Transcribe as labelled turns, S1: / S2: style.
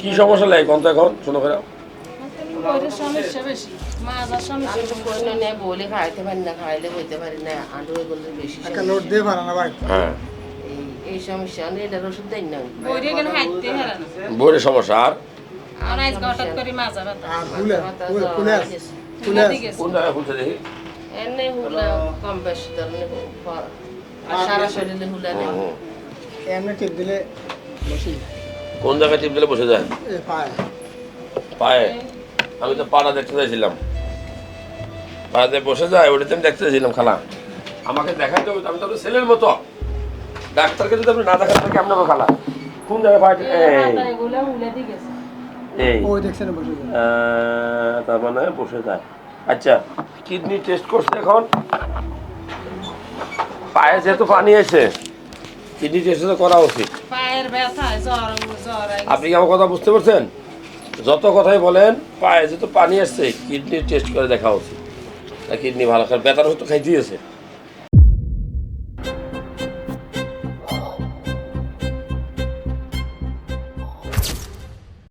S1: কি সমস্যা লাগে? কোন তো এখন? শোনো
S2: বইয়ের সমস্যা
S1: হ্যাঁ। আর
S3: এনে হুলা কম বেশি ধরনের সারা শরীরে হুলা নেই।
S4: এমনি টিপ দিলে
S1: কোন জায়গায় টিপ দিলে বসে যায়?
S4: পায়ে।
S1: আমি তো পাড়া দেখতে চাইছিলাম। পাড়াতে বসে যায় ওটাতে আমি দেখতে চাইছিলাম খালা। আমাকে দেখাইতে হবে আমি তো আপনার ছেলের মতো। ডাক্তারকে যদি আপনি না দেখান তাহলে কেমন হবে খালা? কোন জায়গায় পায়ে এই। তার মানে বসে যায়। আচ্ছা কিডনি টেস্ট করছে এখন। পায়ে যেহেতু পানি আছে কিডনি টেস্ট তো করা উচিত।
S2: পায়ের ব্যথা জ্বর জ্বর
S1: আপনি কি আমার কথা বুঝতে পারছেন? যত কথাই বলেন পায়ে যেহেতু পানি আসছে কিডনি টেস্ট করে দেখা উচিত। কিডনি ভালো করে ব্যথার ওষুধ খাইতে খাই দিয়েছে